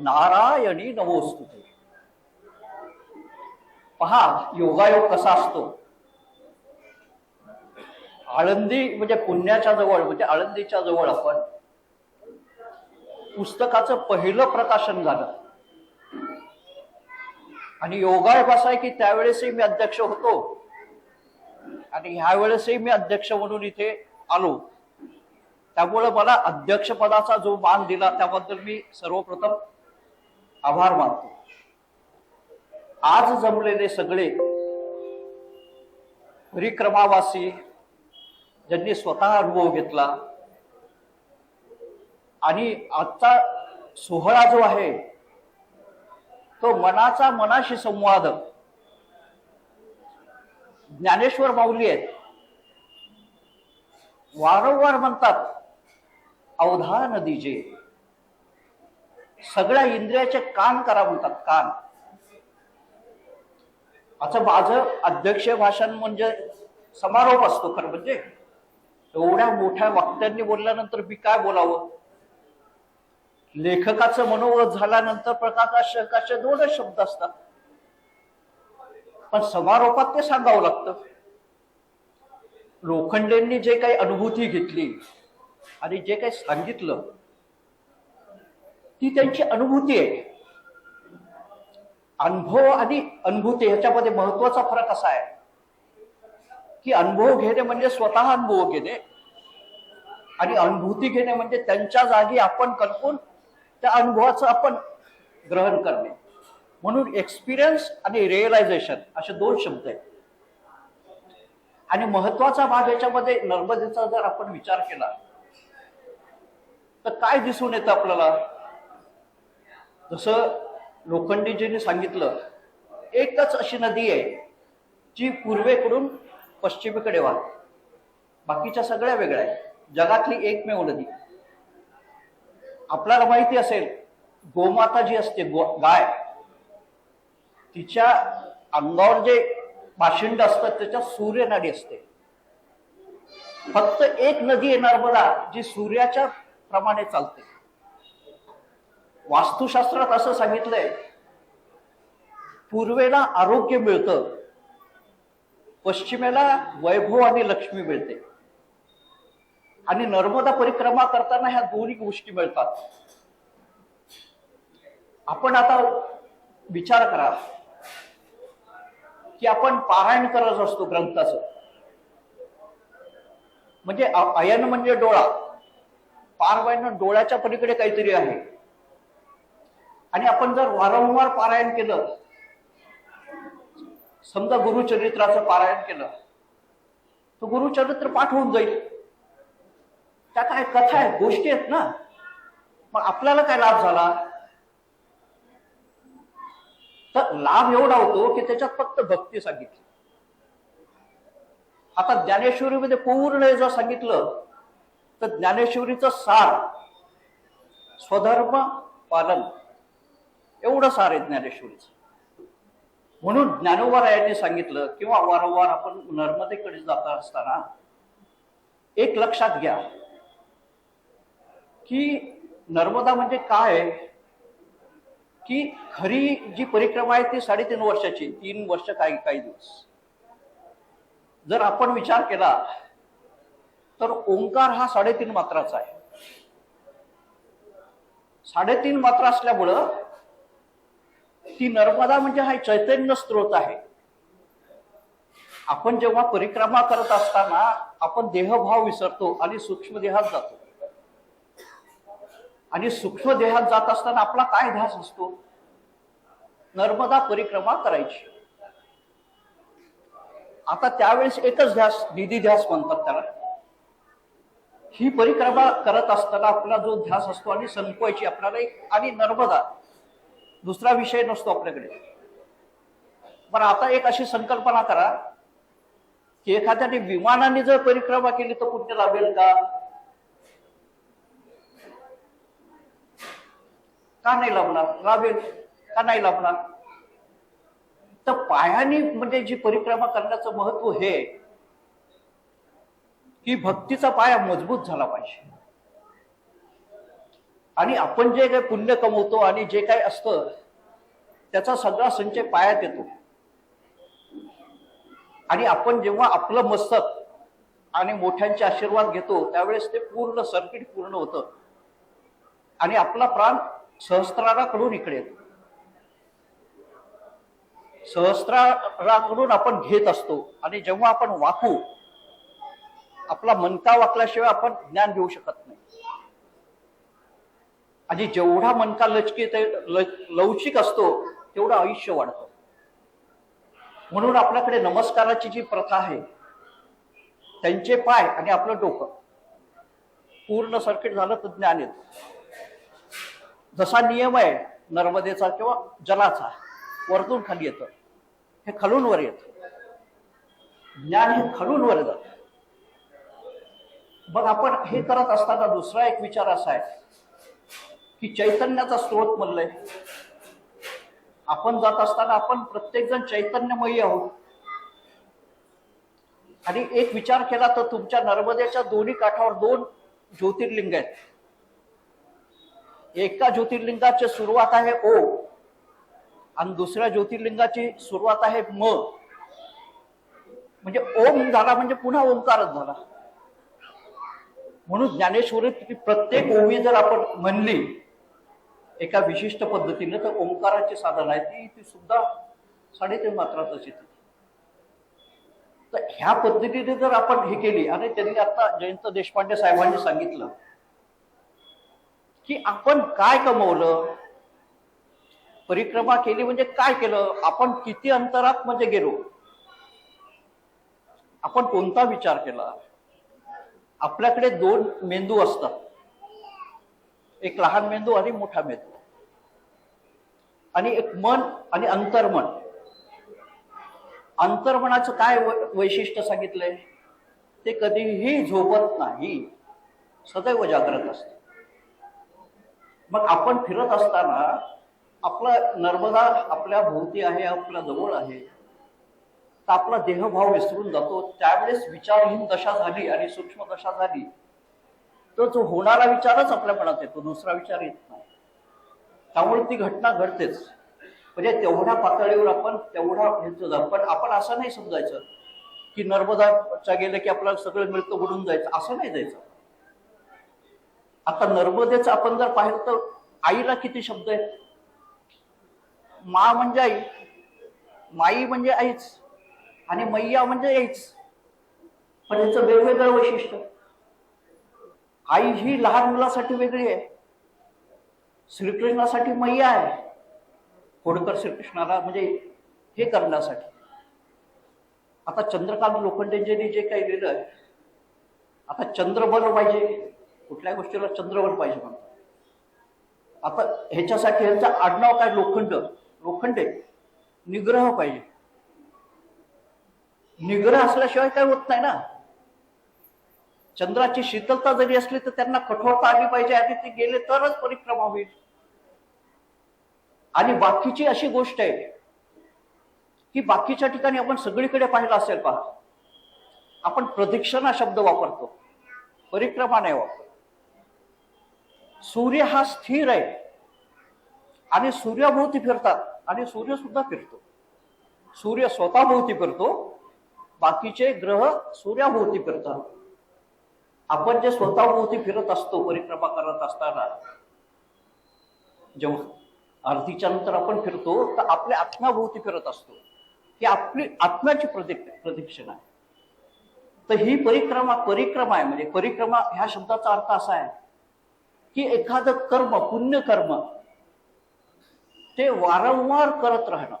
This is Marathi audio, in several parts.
नारायणी नवोस्तु पहा योगायोग कसा असतो? आळंदी म्हणजे पुण्याच्या जवळ म्हणजे आळंदीच्या जवळ आपण पुस्तकाचं पहिलं प्रकाशन झालं. आणि योगायोग असा आहे की त्यावेळेसही मी अध्यक्ष होतो. आणि ह्यावेळेसही मी अध्यक्ष म्हणून इथे आलो. त्यामुळे मला अध्यक्षपदाचा जो मान दिला त्याबद्दल मी सर्वप्रथम आभार मानतो. आज जमलेले सगळे परिक्रमावासी ज्यांनी स्वतः अनुभव घेतला आणि आजचा सोहळा जो आहे तो मनाचा मनाशी संवाद ज्ञानेश्वर माऊली आहेत. वारंवार म्हणतात अवधान दिजे. सगळ्या इंद्रियाचे कान करा म्हणतात कान. आता माझं अध्यक्ष भाषण म्हणजे समारोप असतो खरं म्हणजे. एवढ्या मोठ्या वक्त्यांनी बोलल्यानंतर मी काय बोलावं? लेखकाचं मनोगत झाल्यानंतर प्रकाशाचे दोनच शब्द असतात. पण समारोपात ते सांगावं लागतं. लोखंडेंनी जे काही अनुभूती घेतली आणि जे काही सांगितलं ती त्यांची अनुभूती आहे. अनुभव आणि अनुभूती ह्याच्यामध्ये महत्त्वाचा फरक असा आहे. की अनुभव घेणे म्हणजे स्वतः अनुभव घेणे. आणि अनुभूती घेणे म्हणजे त्यांच्या जागी आपण कल्पून त्या अनुभवाचं आपण ग्रहण करणे. म्हणून एक्सपिरियन्स आणि रिअलायझेशन असे दोन शब्द आहेत. आणि महत्त्वाचा भाग याच्यामध्ये नर्मदेचा जर आपण विचार केला तर काय दिसून येतं आपल्याला? जसं लोखंडीजीने सांगितलं एकच अशी नदी आहे जी पूर्वेकडून पश्चिमेकडे वाहते. बाकीच्या सगळ्या वेगळ्या आहेत. जगातली एकमेव नदी. आपल्याला माहिती असेल गोमाता जी असते गो गाय तिच्या अंगावर जे बाशिंड असतात त्याच्यात सूर्यनाडी असते. फक्त एक नदी येणार बघा जी सूर्याच्या प्रमाणे चालते. वास्तुशास्त्रात असं सांगितलंय पूर्वेला आरोग्य मिळतं पश्चिमेला वैभव आणि लक्ष्मी मिळते. आणि नर्मदा परिक्रमा करताना ह्या दोन्ही गोष्टी मिळतात. आपण आता विचार करा की आपण पारायण करत असतो ग्रंथाचं. म्हणजे अयन म्हणजे डोळा. पारवायन डोळ्याच्या पलीकडे काहीतरी आहे. आणि आपण जर वारंवार पारायण केलं समजा गुरुचरित्राचं पारायण केलं तर गुरुचरित्र पाठ होऊन जाईल. त्या काय कथा आहेत गोष्टी आहेत ना. मग आपल्याला काय लाभ झाला? तर लाभ एवढा होतो की त्याच्यात फक्त भक्ती सांगितली. आता ज्ञानेश्वरीमध्ये पूर्ण जर सांगितलं तर ज्ञानेश्वरीचं सार स्वधर्म पालन एवढं सार आहे ज्ञानेश्वरीचं. म्हणून ज्ञानोबरायांनी सांगितलं किंवा वारंवार आपण नर्मदेकडे जात असताना एक लक्षात घ्या की नर्मदा म्हणजे काय? की खरी जी परिक्रमा आहे ती साडेतीन वर्षाची तीन वर्ष काही काही दिवस. जर आपण विचार केला तर ओंकार हा साडेतीन मात्राचा आहे. साडेतीन मात्रा असल्यामुळं ती नर्मदा म्हणजे हा चैतन्य स्त्रोत आहे. आपण जेव्हा परिक्रमा करत असताना आपण देहभाव विसरतो आणि सूक्ष्म देहात जातो. आणि सूक्ष्म देहात जात असताना आपला काय ध्यास असतो? नर्मदा परिक्रमा करायची. आता त्यावेळेस एकच ध्यास निधी ध्यास म्हणतात त्याला. ही परिक्रमा करत असताना आपला जो ध्यास असतो आणि संपवायची आपल्याला एक आणि नर्मदा दुसरा विषय नसतो आपल्याकडे. बरं आता एक अशी संकल्पना करा की एखाद्याने विमानाने जर परिक्रमा केली तर पुण्य लाभेल का? का नाही लाभणार? लाभेल? का नाही लाभणार? तर पायाने म्हणजे जी परिक्रमा करण्याचं महत्त्व हे की भक्तीचा पाया मजबूत झाला पाहिजे. आणि आपण जे काही पुण्य कमवतो आणि जे काही असतं त्याचा सगळा संचय पायात येतो. आणि आपण जेव्हा आपलं मस्तक आणि मोठ्यांचे आशीर्वाद घेतो त्यावेळेस ते पूर्ण सर्किट पूर्ण होतं. आणि आपला प्राण सहस्त्राराकडून इकडे येतो. सहस्त्राराकडून आपण घेत असतो आणि जेव्हा आपण वाकू आपला मनका वाकल्याशिवाय आपण ज्ञान घेऊ शकत नाही. आणि जेवढा मनका लचकीत लवचिक असतो तेवढं आयुष्य वाढतं. म्हणून आपल्याकडे नमस्काराची जी प्रथा आहे त्यांचे पाय आणि आपलं डोकं पूर्ण सर्किट झालं तर ज्ञान येत. जसा नियम आहे नर्मदेचा किंवा जलाचा वरतून खाली येतं. हे खालून वर येतं. ज्ञान हे खालून वर जात. मग आपण हे करत असताना दुसरा एक विचार असा आहे की चैतन्याचा स्रोत म्हणलंय. आपण जात असताना आपण प्रत्येक जण चैतन्यमयी आहोत. आणि एक विचार केला तर तुमच्या नर्मदेच्या दोन्ही काठावर दोन ज्योतिर्लिंग आहेत. एका ज्योतिर्लिंगाची सुरुवात आहे ओ आणि दुसऱ्या ज्योतिर्लिंगाची सुरुवात आहे म. म्हणजे ओम झाला म्हणजे पुन्हा ओंकारच झाला. म्हणून ज्ञानेश्वरी प्रत्येक ओमी जर आपण म्हणली एका विशिष्ट पद्धतीने तर ओंकाराची साधन आहे ती ती सुद्धा साडेतीन मात्रातच येते तर ह्या पद्धतीने जर आपण हे केली आणि त्यांनी आता जयंत देशपांडे साहेबांनी सांगितलं की आपण काय कमवलं? परिक्रमा केली म्हणजे काय केलं? आपण किती अंतरात म्हणजे गेलो? आपण कोणता विचार केला? आपल्याकडे दोन मेंदू असतात. एक लहान मेंदू आणि मोठा मेंदू. आणि एक मन आणि अंतर्मन. अंतर्मनाचं काय वैशिष्ट्य सांगितलंय? ते कधीही झोपत नाही. सदैव जागृत असत. मग आपण फिरत असताना आपला नर्मदा आपल्या भोवती आहे आपल्या जवळ आहे. तर आपला देहभाव विसरून जातो. त्यावेळेस विचारहीन दशा झाली आणि सूक्ष्म दशा झाली. तर तो होणारा विचारच आपल्या मनात येतो दुसरा विचार येत नाही. त्यामुळे ती घटना घडतेच. म्हणजे तेवढ्या पातळीवर आपण तेवढा घेतो पण आपण असं नाही समजायचं की नर्मदाच्या गेलं की आपल्याला सगळं मिळतं बुडून जायचं असं नाही जायचं. आता नर्मदेचं आपण जर पाहिलं तर आईला किती शब्द आहेत? मा म्हणजे आई माई म्हणजे आईच आणि मैया म्हणजे आईच पण याचं वेगवेगळं वैशिष्ट्य. आई ही लहान मुलासाठी वेगळी आहे. श्रीकृष्णासाठी मैया आहे. होडकर श्रीकृष्णाला म्हणजे हे करण्यासाठी. आता चंद्रकांत लोखंडेंनी जे काही लिहिलं आहे आता चंद्रबल पाहिजे. कुठल्या गोष्टीला चंद्रबल पाहिजे म्हणतात. आता ह्याच्यासाठी ह्यांचं आडनाव काय? लोखंड. लोखंडे. निग्रह पाहिजे. निग्रह असल्याशिवाय काय होत नाही ना? चंद्राची शीतलता जरी असली तर त्यांना कठोरता आली पाहिजे. आधी ते गेले तरच परिक्रमा होईल. आणि बाकीची अशी गोष्ट आहे की बाकीच्या ठिकाणी आपण सगळीकडे पाहिलं असेल पहा. आपण प्रदक्षिणा शब्द वापरतो. परिक्रमा नाही वापरतो. सूर्य हा स्थिर आहे. आणि सूर्याभोवती फिरतात. आणि सूर्य सुद्धा फिरतो. सूर्य स्वतःभोवती फिरतो. बाकीचे ग्रह सूर्याभोवती फिरतात. आपण जे स्वतःभोवती फिरत असतो परिक्रमा करत असताना जेव्हा आरतीच्या नंतर आपण फिरतो तर आपल्या आत्म्याभोवती फिरत असतो. ही आपली आत्म्याची प्रदिक प्रदक्षिणा आहे. तर ही परिक्रमा परिक्रमा आहे. म्हणजे परिक्रमा ह्या शब्दाचा अर्थ असा आहे की एखादं कर्म पुण्य कर्म ते वारंवार करत राहणं.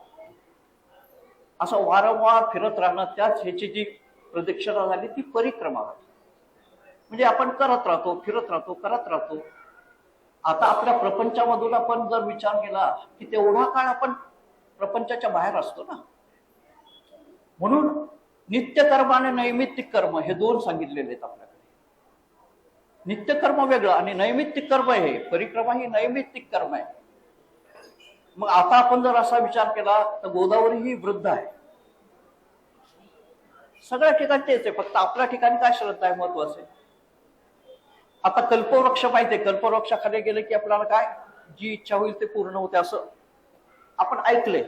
असं वारंवार फिरत राहणं त्याच ह्याची जी प्रदक्षिणा झाली ती परिक्रमा म्हणजे आपण करत राहतो फिरत राहतो करत राहतो. आता आपल्या प्रपंचामधून आपण जर विचार केला की तेवढा काळ आपण प्रपंचाच्या बाहेर असतो ना. म्हणून नित्यकर्म आणि नैमित्तिक कर्म हे दोन सांगितलेले आहेत आपल्याकडे. नित्यकर्म वेगळं आणि नैमित्तिक कर्म हे परिक्रमा ही नैमित्तिक कर्म आहे. मग आता आपण जर असा विचार केला तर गोदावरी ही वृद्ध आहे. सगळ्या ठिकाणी तेच आहे फक्त आपल्या ठिकाणी काय श्रद्धा आहे महत्त्वाचे आता कल्पवृक्ष माहिती आहे कल्पवृक्षाखाली गेलं की आपल्याला काय? जी इच्छा होईल ते पूर्ण होते असं. आपण ऐकले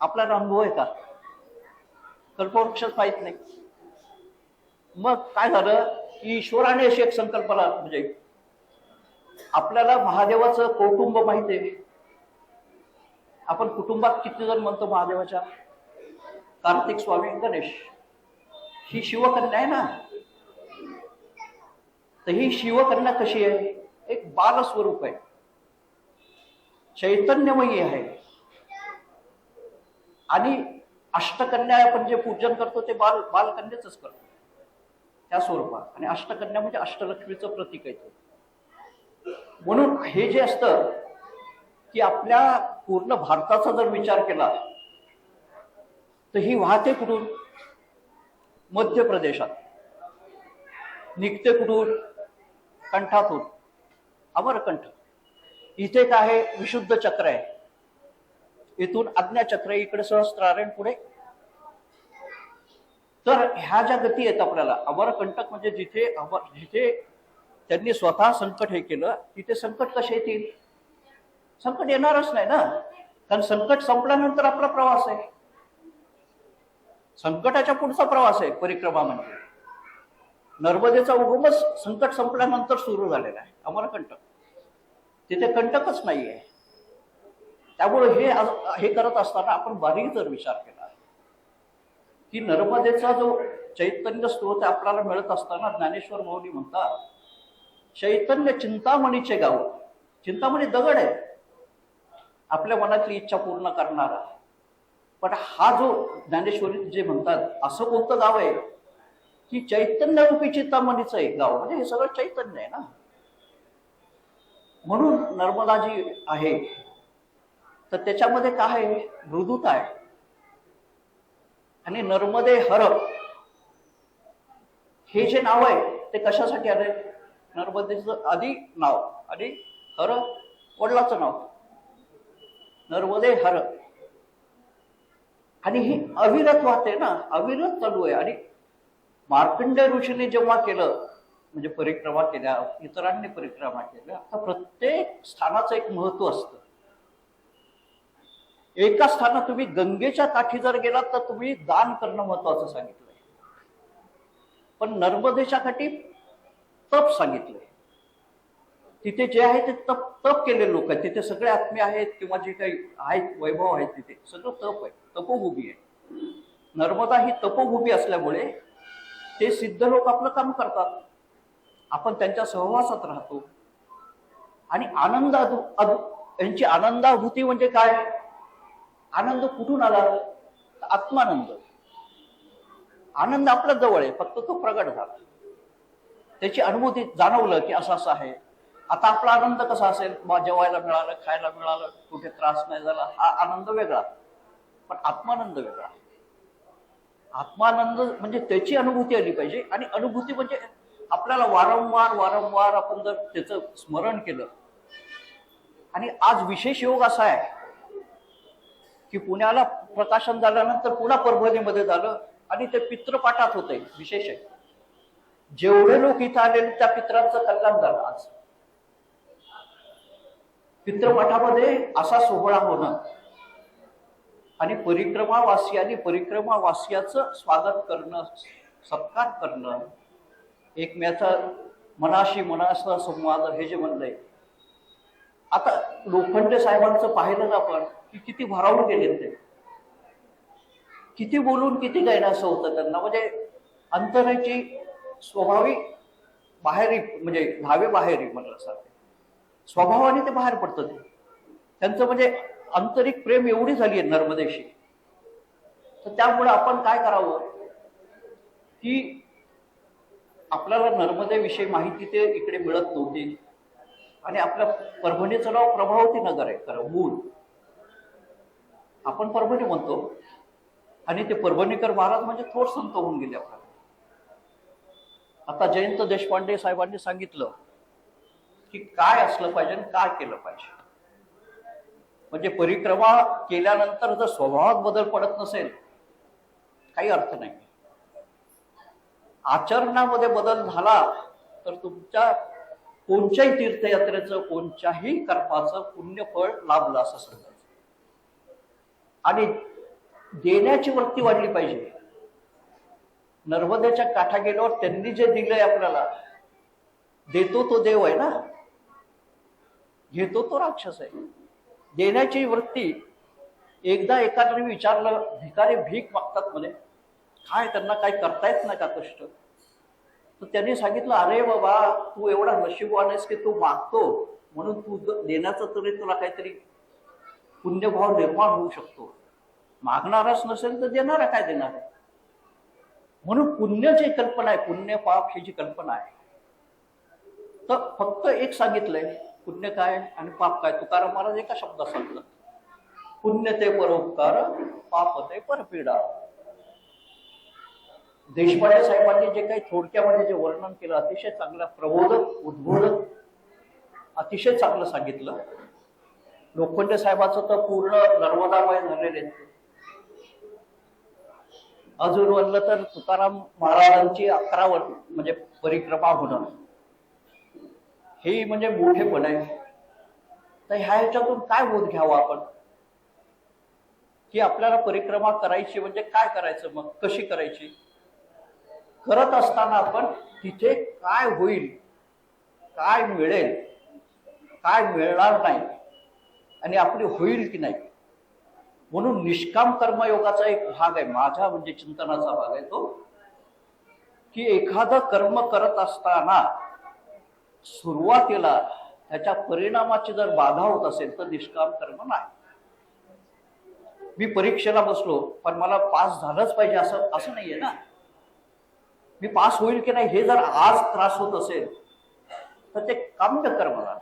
आपल्याला अनुभव आहे का? कल्पवृक्षच माहीत नाही. मग काय झालं? की ईश्वराने अशी एक संकल्पना म्हणजे आपल्याला महादेवाचं कौटुंब माहीत आहे आपण कुटुंबात किती जण म्हणतो महादेवाच्या? कार्तिक स्वामी गणेश. ही शिवकन्या आहे ना? तर ही शिवकन्या कशी आहे? एक बाल स्वरूप आहे. चैतन्यमयी आहे. आणि अष्टकन्या आपण जे पूजन करतो ते बाल बालकन्याच करतो. त्या स्वरूपात. आणि अष्टकन्या म्हणजे अष्टलक्ष्मीचं प्रतीक आहे ते. म्हणून हे जे असतं की आपल्या पूर्ण भारताचा जर विचार केला तर ही वाहते कुठून? मध्य प्रदेशात. निघते कुठून? कंठातून अमरकंठ इथे काय आहे विशुद्ध चक्र आहे. इथून आज्ञाचक्र इकडे सहस्त्रारायण पुढे. तर ह्या ज्या गती आहेत आपल्याला अमरकंटक म्हणजे जिथे अमर जिथे त्यांनी स्वतः संकट हे केलं तिथे संकट कसे येतील? संकट येणारच नाही ना? कारण संकट संपल्यानंतर आपला प्रवास आहे. संकटाच्या पुढचा प्रवास आहे परिक्रमा म्हणजे. नर्मदेचा उगमच संकट संपल्यानंतर सुरू झालेला आहे. अमरकंटक तिथे कंटकच नाही आहे त्यामुळे हे हे करत असताना आपण बारीक जर विचार केला की नर्मदेचा जो चैतन्य स्त्रोत आपल्याला मिळत असताना ज्ञानेश्वर मौली म्हणतात चैतन्य चिंतामणीचे गाव. चिंतामणी दगड आहे. आपल्या मनातली इच्छा पूर्ण करणारा. पण हा जो ज्ञानेश्वरी जे म्हणतात असं कोणतं गाव आहे? की चैतन्य रूपी चिंतामणीचं एक गाव म्हणजे हे सगळं चैतन्य आहे ना. म्हणून नर्मदा जी आहे. तर त्याच्यामध्ये काय आहे? मृदुता आहे. आणि नर्मदे हर. हे जे नाव आहे ते कशासाठी आले नर्मदेचं आधी नाव आणि हर वडिलाचं नाव. नर्मदे हर. आणि ही अविरत वाहते ना अविरत चालू आहे. आणि मार्कंड ऋषीने जेव्हा केलं म्हणजे परिक्रमा केल्या इतरांनी परिक्रमा केल्या आता प्रत्येक स्थानाचं एक महत्त्व असतं. एका स्थानात तुम्ही गंगेच्या काठी जर गेलात तर तुम्ही दान करणं महत्वाचं सांगितलंय. पण नर्मदेच्या काठी तप सांगितलंय. तिथे जे आहे ते तप तप केलेले लोक आहेत. तिथे सगळे आत्मे आहेत किंवा जे काही आहेत वैभव आहेत तिथे. सगळं तप आहे तपोभूमी आहे. नर्मदा ही तपोभूमी असल्यामुळे ते सिद्ध लोक आपलं काम करतात. आपण त्यांच्या सहवासात राहतो. आणि आनंद यांची आनंदाभूती म्हणजे काय? आनंद कुठून आला? आत्मानंद. आनंद आपल्या जवळ आहे फक्त तो प्रगट झाला. त्याची अनुभूती जाणवलं की असं असं आहे. आता आपला आनंद कसा असेल? जेवायला मिळालं खायला मिळालं कुठे त्रास नाही झाला हा आनंद वेगळा. पण आत्मानंद वेगळा. आत्मानंद म्हणजे त्याची अनुभूती आली पाहिजे. आणि अनुभूती म्हणजे आपल्याला वारंवार वारंवार आपण जर त्याचं स्मरण केलं. आणि आज विशेष योग असा आहे की पुण्याला प्रकाशन झाल्यानंतर पुन्हा परभणीमध्ये झालं आणि ते पितृपाठात होते विशेष आहे. जेवढे लोक इथं आलेले त्या पित्रांचं कल्याण झालं आज. पितृपाठामध्ये असा सोहळा होणं आणि परिक्रमावासियांनी परिक्रमावासियाचं स्वागत करणं सत्कार करणं एकमेचा मनाशी मनाचा संवाद हे जे म्हणलंय. आता लोखंडे साहेबांचं पाहिलं ना आपण की किती भरावून गेले ते. किती बोलून किती गायनाचं होतं त्यांना. म्हणजे अंतराची स्वाभाविक बाहेरी म्हणजे धावे बाहेरी म्हणलं स्वभावाने ते बाहेर पडतं ते. त्यांचं म्हणजे आंतरिक प्रेम एवढी झाली आहे नर्मदेशी. तर त्यामुळे आपण काय करावं? की आपल्याला नर्मदेविषयी माहिती ते इकडे मिळत नव्हती. आणि आपल्या परभणीचं नाव प्रभावती नगर आहे खरं मूळ. आपण परभणी म्हणतो. आणि ते परभणीकर महाराज म्हणजे थोर संत होऊन गेले आपल्याला. आता जयंत देशपांडे साहेबांनी सांगितलं की काय असलं पाहिजे आणि काय केलं पाहिजे. म्हणजे परिक्रमा केल्यानंतर जर स्वभावात बदल पडत नसेल काही अर्थ नाही. आचरणामध्ये बदल झाला तर तुमच्या कोणत्याही तीर्थयात्रेचं कोणत्याही कर्माचं पुण्यफळ लाभलं असं समजायचं आणि देण्याची वृत्ती वाढली पाहिजे. नर्मदेच्या काठा गेल्यावर त्यांनी जे दिलंय आपल्याला देतो तो देव आहे ना? घेतो तो राक्षस आहे. देण्याची वृत्ती एकदा एकाने विचारलं भिकारी भीक मागतात म्हणे. काय त्यांना काय करता येत नाही का कष्ट? तर त्यांनी सांगितलं अरे बाबा तू एवढा नशीबवान आहेस की तू मागतो. म्हणून तू देण्याचा देण्याचं तरी तुला काहीतरी पुण्यभाव निर्माण होऊ शकतो. मागणारच नसेल तर देणारा काय देणार? आहे म्हणून पुण्याची कल्पना आहे. पुण्य पाप ही जी कल्पना आहे. तर फक्त एक सांगितलंय पुण्य काय आणि पाप काय? तुकाराम महाराज एका शब्दात सांगितलं पुण्य ते परोपकार पाप ते परपीडा. देशपांडे साहेबांनी जे काही थोडक्यामध्ये जे वर्णन केलं अतिशय चांगलं प्रबोधक उद्बोधक अतिशय चांगलं सांगितलं. लोखंडे साहेबाचं तर पूर्ण नर्मदामय झालेले अजून म्हणलं तर तुकाराम महाराजांची अकरा म्हणजे परिक्रमा होणं हे म्हणजे मोठेपण आहे. तर ह्या ह्याच्यातून काय बोध घ्यावा आपण? की आपल्याला परिक्रमा करायची म्हणजे काय करायचं मग? कशी करायची? करत असताना आपण तिथे काय होईल? काय मिळेल? काय मिळणार नाही? आणि आपली होईल की नाही? म्हणून निष्काम कर्मयोगाचा एक भाग आहे. माझा म्हणजे चिंतनाचा भाग आहे तो. की एखादं कर्म करत असताना सुरुवातीला त्याच्या परिणामाची जर बाधा होत असेल तर निष्काम कर्म नाही. मी परीक्षेला बसलो पण मला पास झालंच पाहिजे असं असं नाहीये ना. मी पास होईल की नाही हे जर आज त्रास होत असेल तर ते काम्य कर्म झालं.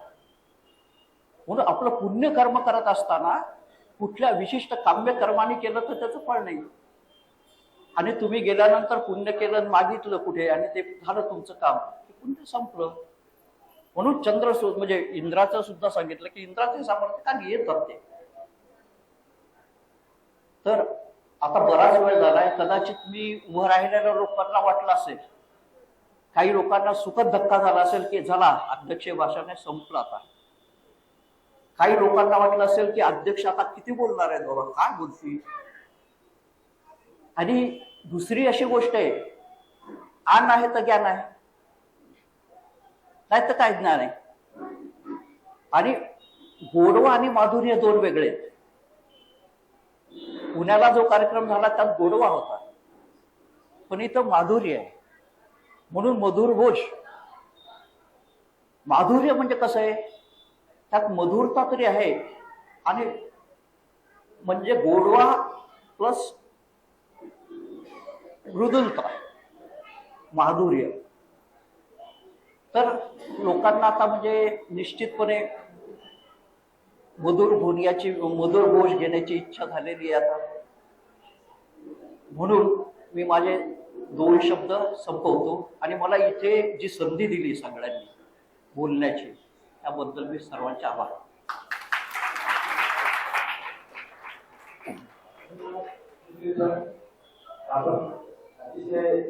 म्हणून आपलं पुण्य कर्म करत असताना कुठल्या विशिष्ट काम्य कर्माने केलं तर त्याचं फळ नाही. आणि तुम्ही गेल्यानंतर पुण्य केलं मागितलं कुठे आणि ते झालं तुमचं काम ते पुण्य संपलं. म्हणून चंद्र म्हणजे इंद्राचं सुद्धा सांगितलं की इंद्राचे सामर्थ्य का घेत जाते? तर आता बराच वेळ झालाय कदाचित मी उभं राहिलेल्या लोकांना वाटलं असेल. काही लोकांना सुखद धक्का झाला असेल की झाला अध्यक्ष भाषाने संपलं आता. काही लोकांना वाटलं असेल की अध्यक्ष आता किती बोलणार आहे बाबा काय बोलतील आणि दुसरी अशी गोष्ट आहे आण आहे तर ज्ञान आहे. नाही तर काय ज्ञान आहे? आणि गोडवा आणि माधुर्य दोन वेगळे आहेत. पुण्याला जो कार्यक्रम झाला त्यात गोडवा होता. पण इथं माधुर्य आहे. म्हणून मधुर घोष. माधुर्य म्हणजे कसं आहे? त्यात मधुरता तरी आहे. आणि म्हणजे गोडवा प्लस मृदुलता. माधुर्य तर लोकांना आता म्हणजे निश्चितपणे मधुर भोनियाची मधुर घोष घेण्याची इच्छा झालेली आहे आता. म्हणून मी माझे दोन शब्द संपवतो आणि मला इथे जी संधी दिली सगळ्यांनी बोलण्याची त्याबद्दल मी सर्वांचे आभार. आपण अतिशय